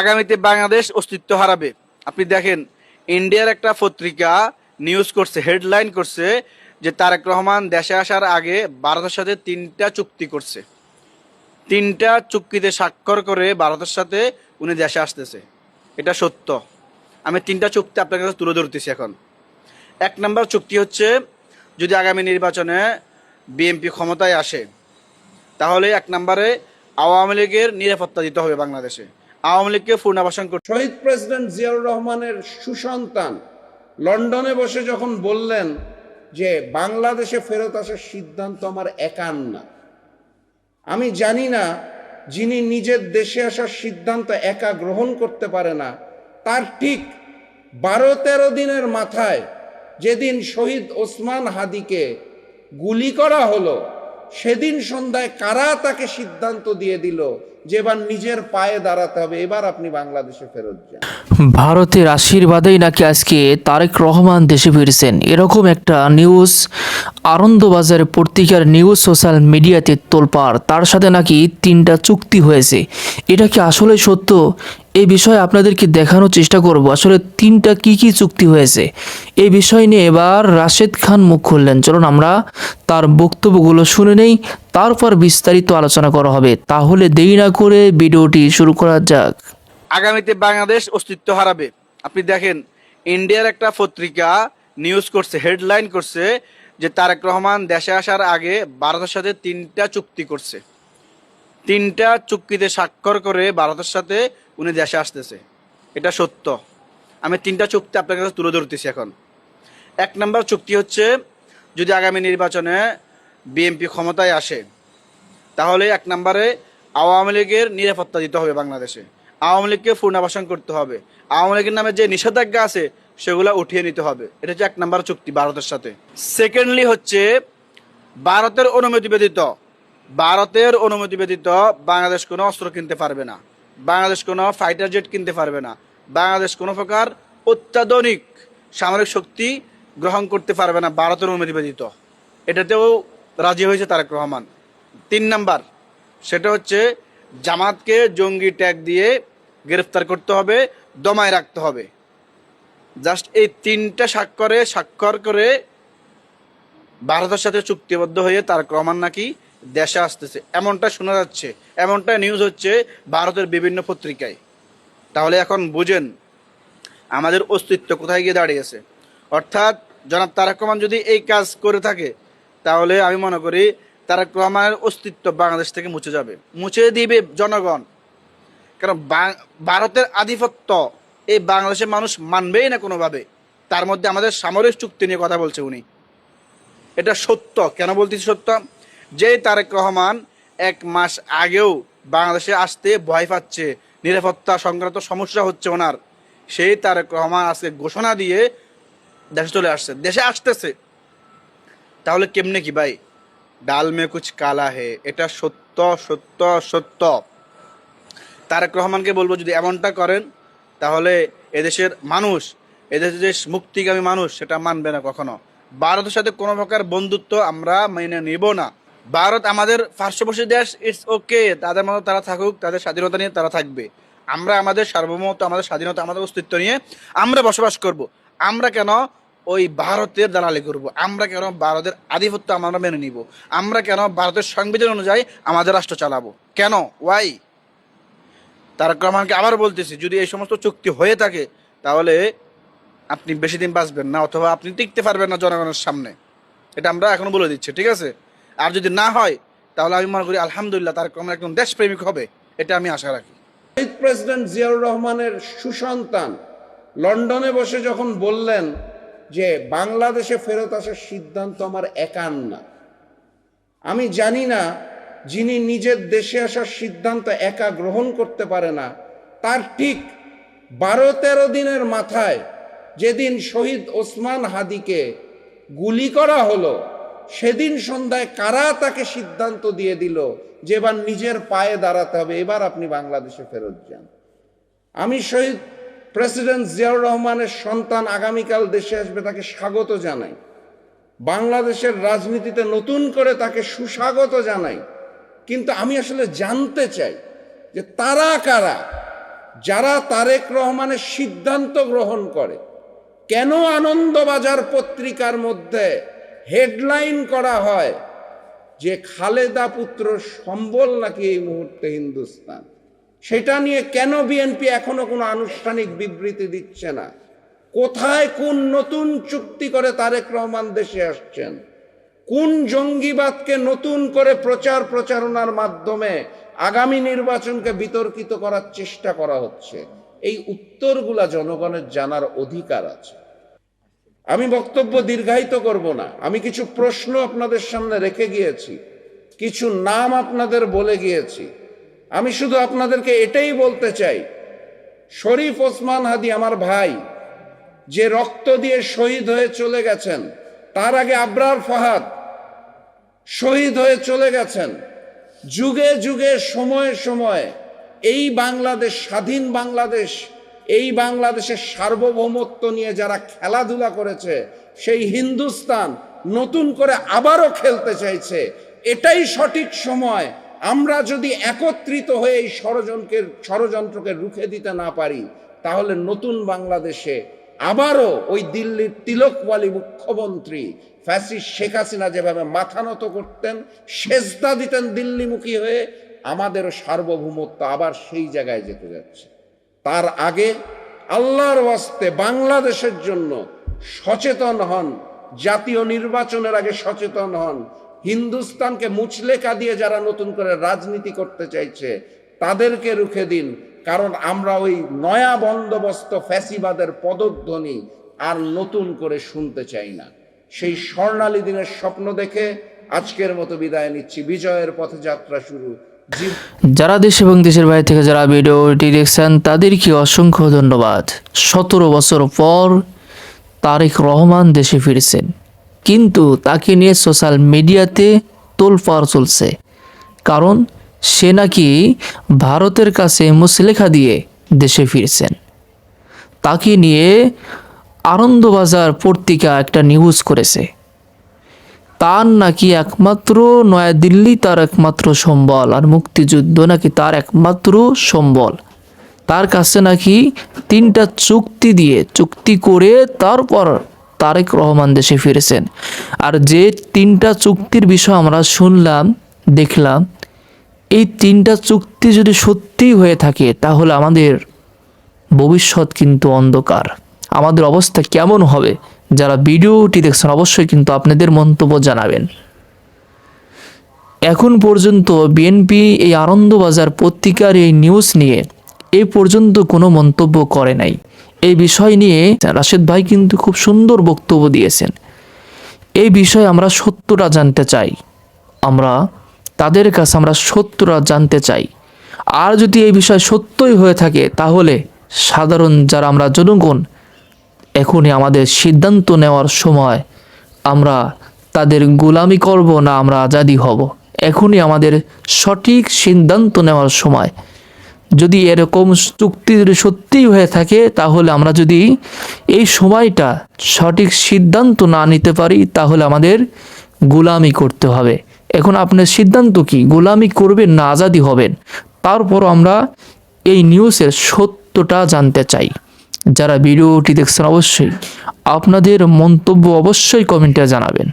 আগামীতে বাংলাদেশ অস্তিত্ব হারাবে। আপনি দেখেন, ইন্ডিয়ার একটা পত্রিকা নিউজ করছে হেডলাইন করছে যে তারেক রহমান দেশে আসার আগে ভারতের সাথে তিনটা চুক্তি করছে। তিনটা চুক্তিতে স্বাক্ষর করে ভারতের সাথে উনি দেশে আসতেছে। এটা সত্য। আমি তিনটা চুক্তি আপনার কাছে তুলে ধরতেছি এখন। এক নম্বর চুক্তি হচ্ছে, যদি আগামী নির্বাচনে বিএনপি ক্ষমতায় আসে, তাহলে এক নম্বরে আওয়ামী লীগের নিরাপত্তা দিতে হবে বাংলাদেশে। আওয়ামী লীগকে পূর্ণাবাসন করতে শহীদ প্রেসিডেন্ট জিয়াউর রহমানের সুসন্তান লন্ডনে বসে যখন বললেন যে বাংলাদেশে ফেরত আসার সিদ্ধান্ত আমার একার না। আমি জানি না যিনি নিজের দেশে আসার সিদ্ধান্ত একা গ্রহণ করতে পারে না, তার ঠিক বারো তেরো দিনের মাথায় যেদিন শহীদ ওসমান হাদিকে গুলি করা হলো, সেদিন সন্ধ্যায় কারা তাকে সিদ্ধান্ত দিয়ে দিল যে এবার নিজের পায়ে দাঁড়াতে হবে, এবার আপনি বাংলাদেশে ফেরত যান। ভারতের আশীর্বাদেই নাকি আজকে তারেক রহমান দেশে ফিরছেন। এরকম একটা নিউজ, আনন্দবাজার পত্রিকার নিউজ সোশ্যাল মিডিয়াতে তোলপাড়। তার সাথে নাকি তিনটা চুক্তি হয়েছে। এটা কি আসলে সত্য? এই বিষয়ে আপনাদেরকে দেখানোর চেষ্টা করব। আসলে তিনটা কি কি চুক্তি হয়েছে? এই বিষয় নিয়ে এবার রাশেদ খান মুখ খুললেন। চলুন আমরা তার বক্তব্যগুলো শুনে নেই। তারপর বিস্তারিত আলোচনা করা হবে। তাহলে দেরি না করে ভিডিওটি শুরু করা যাক। আগামীতে বাংলাদেশ অস্তিত্ব হারাবে। আপনি দেখেন, ইন্ডিয়ার একটা পত্রিকা নিউজ করছে হেডলাইন করছে যে তারেক রহমান দেশে আসার আগে ভারতের সাথে তিনটা চুক্তি করছে। তিনটা চুক্তিতে স্বাক্ষর করে ভারতের সাথে উনি দেশে আসতেছে। এটা সত্য। আমি তিনটা চুক্তি আপনার কাছে তুলে ধরতেছি এখন। এক নম্বর চুক্তি হচ্ছে, যদি আগামী নির্বাচনে বিএনপি ক্ষমতায় আসে, তাহলে এক নম্বরে আওয়ামী লীগের নিরাপত্তা দিতে হবে বাংলাদেশে। আওয়ামী লীগকে পূর্ণাবাসন করতে হবে। আওয়ামী লীগের নামে যে নিষেধাজ্ঞা আছে, সেগুলো উঠিয়ে নিতে হবে। এটা হচ্ছে এক নম্বর চুক্তি ভারতের সাথে। সেকেন্ডলি হচ্ছে, ভারতের অনুমতি ব্যতীত, ভারতের অনুমতি ব্যতীত বাংলাদেশ কোনো অস্ত্র কিনতে পারবে না। বাংলাদেশ কোনো ফাইটার জেট কিনতে পারবে না। বাংলাদেশ কোনো প্রকার অত্যাধুনিক সামরিক শক্তি গ্রহণ করতে পারবে না ভারতের অনুমতি ব্যতীত। এটাতেও রাজি হয়েছে তারেক রহমান। তিন নাম্বার, সেটা হচ্ছে জামাতকে জঙ্গি ট্যাগ দিয়ে গ্রেফতার করতে হবে, দমায় রাখতে হবে। জাস্ট এই তিনটা স্বাক্ষরে স্বাক্ষর করে ভারতের সাথে চুক্তিবদ্ধ হয়ে তারেক রহমান নাকি দেশে আসতেছে। এমনটা শোনা যাচ্ছে, এমনটা নিউজ হচ্ছে ভারতের বিভিন্ন পত্রিকায়। তাহলে এখন বুঝেন, আমাদের অস্তিত্ব কোথায় গিয়ে দাঁড়িয়েছে? অর্থাৎ জনাব তারেক রহমান যদি এই কাজ করে থাকে তাহলে আমি মনে করি তারেক রহমানের অস্তিত্ব বাংলাদেশ থেকে মুছে যাবে। মুছে দিবে জনগণ। কারণ ভারতের আধিপত্য এই বাংলাদেশের মানুষ মানবেই না কোনোভাবে। তার মধ্যে আমাদের সামরিক চুক্তি নিয়ে কথা বলছে উনি। এটা সত্য। কেন বলতেছি সত্য? যেই তারেক রহমান এক মাস আগেও বাংলাদেশে আসতে ভয় পাচ্ছে, নিরাপত্তা সংক্রান্ত সমস্যা হচ্ছে ওনার। সেই তারেক রহমান আজকে ঘোষণা দিয়ে দেশে চলে আসছে। দেশে আসতেছে। তাহলে কেমনে কি ভাই? ডাল মে কুচ কালা হে, এটা সত্য সত্য সত্য তারেক রহমানকে বলব যদি এমনটা করেন, তাহলে এদেশের মানুষ, এদেশের যে মুক্তিগামী মানুষ, সেটা মানবে না কখনো। ভারতের সাথে কোনো প্রকার বন্ধুত্ব আমরা মেনে নিব না। ভারত আমাদের পার্শ্ববর্তী দেশ ইটস ওকে তাদের মতো তারা থাকুক, তাদের স্বাধীনতা নিয়ে তারা থাকবে। আমরা আমাদের সার্বভৌমত্ব, আমাদের স্বাধীনতা, আমাদের অস্তিত্ব নিয়ে আমরা বসবাস করব। আমরা কেন ওই ভারতের দালালি করব। আমরা কেন ভারতের আধিপত্য আমরা মেনে নিব? আমরা কেন ভারতের সংবিধান অনুযায়ী আমাদের রাষ্ট্র চালাবো? কেন? ওয়াই তারক রহমানকে আবার বলতেছি, যদি এই সমস্ত চুক্তি হয়ে থাকে, তাহলে আপনি বেশি দিন বাঁচবেন না, অথবা আপনি টিকতে পারবেন না জনগণের সামনে। এটা আমরা এখনও বলে দিচ্ছি, ঠিক আছে? আর যদি না হয়, তাহলে আমি মনে করি, আলহামদুলিল্লাহ, তারক রহমান একজন দেশপ্রেমিক হবে, এটা আমি আশা রাখি। প্রেসিডেন্ট জিয়াউর রহমানের সুসন্তান লন্ডনে বসে যখন বললেন যে বাংলাদেশে ফেরত আসার সিদ্ধান্ত আমার একার না। আমি জানি না যিনি নিজের দেশে আসার সিদ্ধান্ত একা গ্রহণ করতে পারে না, তার ঠিক বারো তেরো দিনের মাথায় যেদিন শহীদ ওসমান হাদিকে গুলি করা হলো, সেদিন সন্ধ্যায় কারা তাকে সিদ্ধান্ত দিয়ে দিল যে এবার নিজের পায়ে দাঁড়াতে হবে, এবার আপনি বাংলাদেশে ফেরত যান। আমি শহীদ প্রেসিডেন্ট জিয়াউর রহমানের সন্তান আগামীকাল দেশে আসবে তাকে স্বাগত জানাই। বাংলাদেশের রাজনীতিতে নতুন করে তাকে সুস্বাগত জানাই। কিন্তু আমি আসলে জানতে চাই যে তারা কারা? যারা তারেক রহমানের সিদ্ধান্ত গ্রহণ করে, কেন আনন্দবাজার পত্রিকার মধ্যে হেডলাইন করা হয় যে খালেদা পুত্র সম্বল নাকি এই মুহূর্তে হিন্দুস্তান? সেটা নিয়ে কেন বিএনপি এখনও কোনো আনুষ্ঠানিক বিবৃতি দিচ্ছে না? কোথায় কোন নতুন চুক্তি করে তারেক রহমান দেশে আসছেন? কোন জঙ্গিবাদকে নতুন করে প্রচার প্রচারণার মাধ্যমে আগামী নির্বাচনকে বিতর্কিত করার চেষ্টা করা হচ্ছে? এই উত্তরগুলা জনগণের জানার অধিকার আছে। আমি বক্তব্য দীর্ঘায়িত করব না। আমি কিছু প্রশ্ন আপনাদের সামনে রেখে গিয়েছি। কিছু নাম আপনাদের বলে গিয়েছি। আমি শুধু আপনাদেরকে এটাই বলতে চাই, শরীফ ওসমান হাদি আমার ভাই, যে রক্ত দিয়ে শহীদ হয়ে চলে গেছেন, তার আগে আবরার ফাহাদ শহীদ হয়ে চলে গেছেন, যুগে যুগে, সময়ে সময়ে, এই বাংলাদেশ, স্বাধীন বাংলাদেশ, এই বাংলাদেশের সার্বভৌমত্ব নিয়ে যারা খেলাধুলা করেছে, সেই হিন্দুস্তান নতুন করে আবারও খেলতে চাইছে, এটাই সঠিক সময় আমরা যদি একত্রিত হয়ে এই ষড়যন্ত্রকে ষড়যন্ত্রকে রুখে দিতে না পারি, তাহলে নতুন বাংলাদেশে আবারও ওই দিল্লির তিলকওয়ালি মুখ্যমন্ত্রী ফ্যাসিস্ট শেখ হাসিনা যেভাবে মাথা নত করতেন, সেজদা দিতেন দিল্লিমুখী হয়ে, আমাদেরও সার্বভৌমত্ব আবার সেই জায়গায় যেতে যাচ্ছে। তার আগে আল্লাহর ওয়াস্তে বাংলাদেশের জন্য সচেতন হন, জাতীয় নির্বাচনের আগে সচেতন হন হিন্দুস্তানকে মুচলেকা দিয়ে যারা নতুন করে রাজনীতি করতে চাইছে, তাদেরকে রুখে দিন, কারণ আমরা ওই নয়া বন্দোবস্ত ফ্যাসিবাদের পদধ্বনি আর নতুন করে শুনতে চাই না। সেই স্বর্ণালী দিনের স্বপ্ন দেখে আজকের মতো বিদায় নিচ্ছি। বিজয়ের পথে যাত্রা শুরু যারা দেশ এবং দেশের বাইরে থেকে যারা ভিডিওটি দেখছেন, তাদেরকে অসংখ্য ধন্যবাদ। সতেরো বছর পর তারেক রহমান দেশে ফিরেছেন। কিন্তু তাকে নিয়ে সোশ্যাল মিডিয়াতে তোলপাড় চলছে। কারণ সে নাকি ভারতের কাছে মুসলেখা দিয়ে দেশে ফিরছেন। তাকে নিয়ে আনন্দবাজার পত্রিকা একটা নিউজ করেছে। তার নাকি একমাত্র নয়াদিল্লি তার একমাত্র সম্বল আর মুক্তিযুদ্ধ নাকি তার একমাত্র সম্বল। তার কাছে নাকি তিনটা চুক্তি দিয়ে, চুক্তি করে তারপর তারেক রহমান দেশে ফিরেছেন। আর যে তিনটা চুক্তির বিষয় আমরা শুনলাম, দেখলাম, এই তিনটা চুক্তি যদি সত্যিই হয়ে থাকে, তাহলে আমাদের ভবিষ্যৎ কিন্তু অন্ধকার। আমাদের অবস্থা কেমন হবে? যারা ভিডিওটি দেখছেন, অবশ্যই কিন্তু আপনাদের মন্তব্য জানাবেন। এখন পর্যন্ত বিএনপি এই আনন্দবাজার পত্রিকার এই নিউজ নিয়ে এই পর্যন্ত কোনো মন্তব্য করে নাই। এই বিষয় নিয়ে রাশেদ ভাই কিন্তু খুব সুন্দর বক্তব্য দিয়েছেন। এই বিষয়ে আমরা সত্যটা জানতে চাই। আমরা তাদের কাছে আমরা সত্যটা জানতে চাই। আর যদি এই বিষয় সত্যই হয়ে থাকে, তাহলে সাধারণ যারা আমরা জনগণ, এখনই আমাদের সিদ্ধান্ত নেওয়ার সময় আমরা তাদের গোলামি করব না আমরা আজাদি হব। এখনই আমাদের সঠিক সিদ্ধান্ত নেওয়ার সময়। যদি এরকম চুক্তি যদি সত্যিই হয়ে থাকে, তাহলে আমরা যদি এই সময়টা সঠিক সিদ্ধান্ত না নিতে পারি, তাহলে আমাদের গোলামি করতে হবে। এখন আপনার সিদ্ধান্ত কি? গোলামি করবেন না, আজাদি হবেন। তারপর আমরা এই নিউজের সত্যটা জানতে চাই। যারা ভিডিওটি দেখছেন, অবশ্যই আপনাদের মন্তব্য অবশ্যই কমেন্টে জানাবেন।